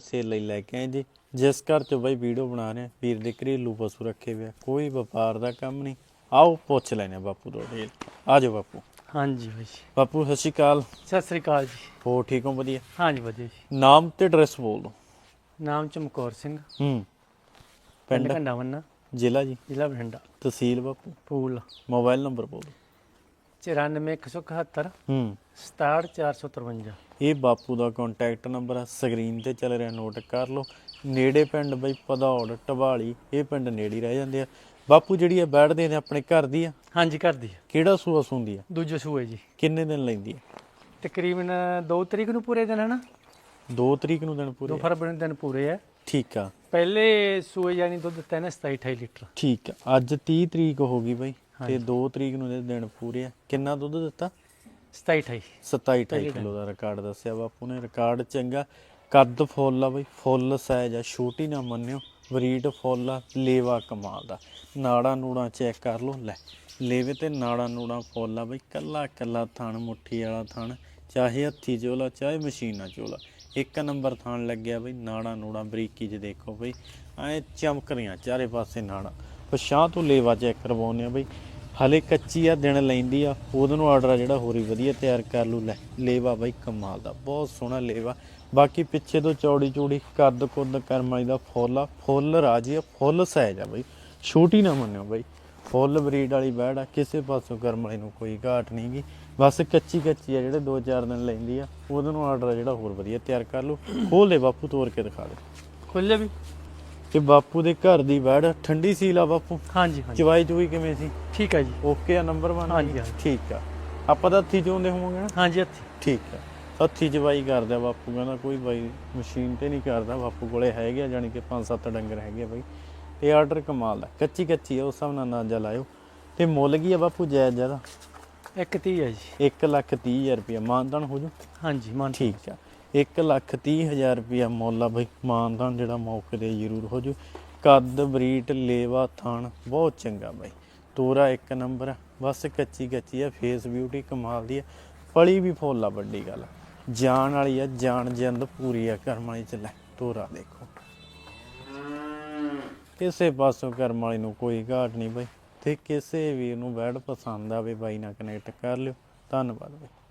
Sale ਲਈ ਲੈ ਕੇ ਆਏ ਜੀ। ਜਿਸ ਘਰ ਚ ਬਈ ਵੀਡੀਓ ਬਣਾ ਰਹੇ ਆ ਵੀਰ ਦੇ ਘਰੇਲੂ ਪਸ਼ੂ ਰੱਖੇ ਹੋਏ ਆ। ਕੋਈ ਵਪਾਰ ਦਾ ਕੰਮ ਨਹੀਂ। ਆਓ ਪੁੱਛ ਲੈਨੇ ਆ ਬਾਪੂ ਤੋਂ ਡੀਲ। ਆ ਜਾਓ ਬਾਪੂ। ਹਾਂਜੀ ਬਾਈ ਜੀ। ਬਾਪੂ ਸਤਿ ਸ਼੍ਰੀ ਅਕਾਲ। ਸਤਿ ਸ੍ਰੀ ਅਕਾਲ ਜੀ। ਹੋ ਠੀਕ ਹੋ? ਵਧੀਆ। ਹਾਂਜੀ ਵਧੀਆ ਜੀ। ਨਾਮ ਤੇ ਐਡਰੈਸ ਬੋਲ ਦਿਓ। ਨਾਮ ਚਮਕੌਰ ਸਿੰਘ। ਹੂੰ। ਪਿੰਡ ਪਿੰਡ ਘੰਡਾਵੰਨਾ ਜ਼ਿਲ੍ਹਾ ਜੀ। ਜ਼ਿਲ੍ਹਾ ਬਠਿੰਡਾ। ਤਹਿਸੀਲ ਬਾਪੂ। ਪੂਲ। ਮੋਬਾਈਲ ਨੰਬਰ ਬੋਲ ਦਿਓ। 94171 ਹੂੰ। 67453 ਇਹ ਬਾਪੂ ਦਾ ਕੰਟੈਕਟ ਨੰਬਰ ਆ ਸਕਰੀਨ ਤੇ ਚੱਲ ਰਿਹਾ ਨੋਟ ਕਰ ਲਓ। ਨੇੜੇ ਪਿੰਡ ਬਈ ਪਧੌੜ ਟਵਾਲੀ ਇਹ ਪਿੰਡ ਨੇੜੇ ਰਹਿ ਜਾਂਦੇ ਆ। ਬਾਪੂ ਜਿਹੜੀ ਆ ਬੈਠਦੇ ਨੇ ਆਪਣੇ ਘਰ ਦੀ ਆ ਹਾਂਜੀ ਘਰ ਦੀ ਕਿਹੜਾ ਸੂਆ ਸੁੰਦੀ ਆ? ਦੂਜੇ ਸੂਏ ਜੀ। ਕਿੰਨੇ ਦਿਨ ਲੈਂਦੀ ਆ? ਤਕਰੀਬਨ 2 ਤਰੀਕ ਨੂੰ ਪੂਰੇ ਦਿਨ ਹੈ ਨਾ 2 ਤਰੀਕ ਨੂੰ ਦਿਨ 2 ਪੂਰੇ ਫਰਵਰੀ ਨੂੰ ਦਿਨ ਪੂਰੇ ਆ। ਠੀਕ ਆ। ਪਹਿਲੇ ਸੂਏ ਯਾਨੀ ਦੁੱਧ ਦਿੱਤਾ ਨੇ 27 28 ਲੀਟਰ। ਠੀਕ ਆ। ਅੱਜ 30 ਤਰੀਕ ਹੋ ਗਈ ਬਈ। ਤੇ ਹਾਂਜੀ। 2 ਤਰੀਕ ਨੂੰ ਦੇ ਦਿਨ ਪੂਰੇ ਆ ਕਿੰਨਾ ਦੁੱਧ ਦਿੱਤਾ? 27 28 27 28 ਪਹਿਲੇ ਕਿਲੋ ਦਾ ਰਿਕਾਰਡ ਦੱਸਿਆ ਬਾਪੂ ਨੇ ਰਿਕਾਰਡ ਚੰਗਾ। ਕੱਦ ਫੁੱਲ ਆ ਬਈ ਫੁੱਲ ਸਾਈਜ਼ ਆ ਛੋਟੀ ਨਾ ਮੰਨਿਓ ਬਰੀਡ ਫੁੱਲ ਆ ਲੇਵਾ ਕਮਾਲ ਦਾ। ਨਾੜਾ ਨੂੜਾ ਚੈੱਕ ਕਰ ਲਓ ਲੈ। ਲੇਵੇ ਤੇ ਨਾੜਾ ਨੂੜਾ ਫੁੱਲ ਆ ਬਈ ਕੱਲਾ ਕੱਲਾ ਥਣ ਮੁੱਠੀ ਵਾਲਾ ਥਣ ਚਾਹੇ ਹੱਥੀ ਚੋਲਾ ਚਾਹੇ ਮਸ਼ੀਨਾਂ ਚੋਲਾ। ਇੱਕ ਨੰਬਰ ਥਣ ਲੱਗਿਆ ਬਈ ਨਾੜਾ ਨੂੜਾ ਬਰੀਕੀ 'ਚ ਦੇਖੋ ਬਈ ਐ ਚਮਕ ਰਹੀਆਂ ਚਾਰੇ ਪਾਸੇ ਨਾੜਾ। ਪਛਾਂ ਤੋਂ ਲੇਵਾ ਚੈੱਕ ਕਰਵਾਉਂਦੇ ਆ ਬਈ ਹਲੇ ਕੱਚੀ ਆ, ਦਿਨ ਲੈਂਦੀ ਆ। ਉਹਦੇ ਨੂੰ ਆਰਡਰ ਆ ਜਿਹੜਾ ਹੋਰ ਹੀ ਵਧੀਆ ਤਿਆਰ ਕਰ ਲੂ ਲੈ, ਲੇਵਾ ਬਾਈ ਕਮਾਲ ਦਾ, ਬਹੁਤ ਸੋਹਣਾ ਲੇਵਾ। ਬਾਕੀ ਪਿੱਛੇ ਤੋਂ ਚੌੜੀ ਚੌੜੀ ਕੱਦ ਕੁੱਦ ਕਰਮਾਈ ਦਾ ਫੁੱਲ ਆ, ਫੁੱਲ ਰਾਜੀ ਆ, ਫੁੱਲ ਸਾਈਜ਼ ਆ ਬਾਈ। ਛੋਟੀ ਨਾ ਮੰਨਿਓ ਬਾਈ, ਫੁੱਲ ਬਰੀਡ ਵਾਲੀ ਬੈੜ ਆ, ਕਿਸੇ ਪਾਸੋਂ ਕਰਮਾਈ ਨੂੰ ਕੋਈ ਘਾਟ ਨਹੀਂਗੀ ਬਸ ਕੱਚੀ ਕੱਚੀ ਆ, ਜਿਹੜੇ 2-4 ਦਿਨ ਲੈਂਦੀ ਆ, ਉਹਦੇ ਨੂੰ ਆਰਡਰ ਆ ਜਿਹੜਾ ਹੋਰ ਵਧੀਆ ਤਿਆਰ ਕਰ ਲੂ ਖੋਲ ਦੇ ਬਾਪੂ ਤੋੜ ਕੇ ਦਿਖਾ ਦੇ। ਖੁੱਲੇ ਵੀ ਤੇ ਬਾਪੂ ਦੇ ਘਰ ਦੀ ਬੈੜ ਠੰਡੀ ਸੀਲ ਆ ਬਾਪੂ? ਹਾਂਜੀ ਹਾਂਜੀ। ਚਵਾਈ ਚੂਈ ਕਿਵੇਂ ਸੀ? ਠੀਕ ਹੈ ਜੀ। ਓਕੇ ਆ ਨੰਬਰ 1 ਹਾਂਜੀ, ਹਾਂਜੀ। ਠੀਕ ਆ। ਆਪਾਂ ਤਾਂ ਹੱਥੀ ਚੋਂਦੇ ਹੋਵਾਂਗੇ ਨਾ? ਹਾਂਜੀ ਹੱਥੀ। ਠੀਕ ਆ। ਹੱਥੀ ਚਵਾਈ ਕਰਦਾ ਬਾਪੂ ਕਹਿੰਦਾ ਕੋਈ ਬਾਈ ਮਸ਼ੀਨ ਤੇ ਨਹੀਂ ਕਰਦਾ ਬਾਪੂ ਕੋਲੇ ਹੈਗੇ ਆ ਜਾਣੀ ਕਿ 5-7 ਡੰਗਰ ਹੈਗੇ ਆ ਬਾਈ। ਇਹ ਆਰਡਰ ਕਮਾਲ ਦਾ ਕੱਚੀ ਕੱਚੀ ਆ ਉਸ ਹਿਸਾਬ ਨਾਲ ਅੰਦਾਜ਼ਾ ਲਾਇਓ। ਤੇ ਮੁੱਲ ਕੀ ਆ ਬਾਪੂ ਜਾਇਜ਼ ਜ਼ਿਆਦਾ? ਇੱਕ 30 ਹੈ ਜੀ। 1 ਲੱਖ 30 ਹਜ਼ਾਰ ਰੁਪਇਆ ਮਾਨਦਾਨ ਹੋ ਜੂ? ਹਾਂਜੀ ਮਨ ਠੀਕ ਆ। 1 ਲੱਖ 30 ਹਜ਼ਾਰ ਰੁਪਇਆ ਮੁੱਲ ਆ ਬਈ। ਮਾਨਦਾਨ ਜਿਹੜਾ ਮੌਕੇ ਤੇ ਜ਼ਰੂਰ ਹੋ ਜੂ। ਕੱਦ, ਬਰੀਟ, ਲੇਵਾ, ਥਣ, ਬਹੁਤ ਚੰਗਾ ਬਾਈ। ਤੋਰਾ ਇੱਕ ਨੰਬਰ ਆ। ਬਸ ਕੱਚੀ ਕੱਚੀ ਆ ਫੇਸ ਬਿਊਟੀ ਕਮਾਲ ਦੀ ਆ। ਪਲੀ ਵੀ ਫੁੱਲ ਆ ਵੱਡੀ ਗੱਲ। ਜਾਨ ਵਾਲੀ ਆ ਜਾਨ ਜੰਦ ਪੂਰੀ ਆ ਕਰਮ ਵਾਲੀ ਚ ਤੋਰਾ ਦੇਖੋ। ਕਿਸੇ ਪਾਸੋਂ ਕਰਮ ਵਾਲੀ ਨੂੰ ਕੋਈ ਘਾਟ ਨਹੀਂ ਬਾਈ। ਤੇ ਕਿਸੇ ਵੀਰ ਨੂੰ ਬੈਡ ਪਸੰਦ ਆਵੇ, ਬਾਈ ਨਾਲ ਕਨੈਕਟ ਕਰ ਲਿਓ। ਧੰਨਵਾਦ ਬਾਈ।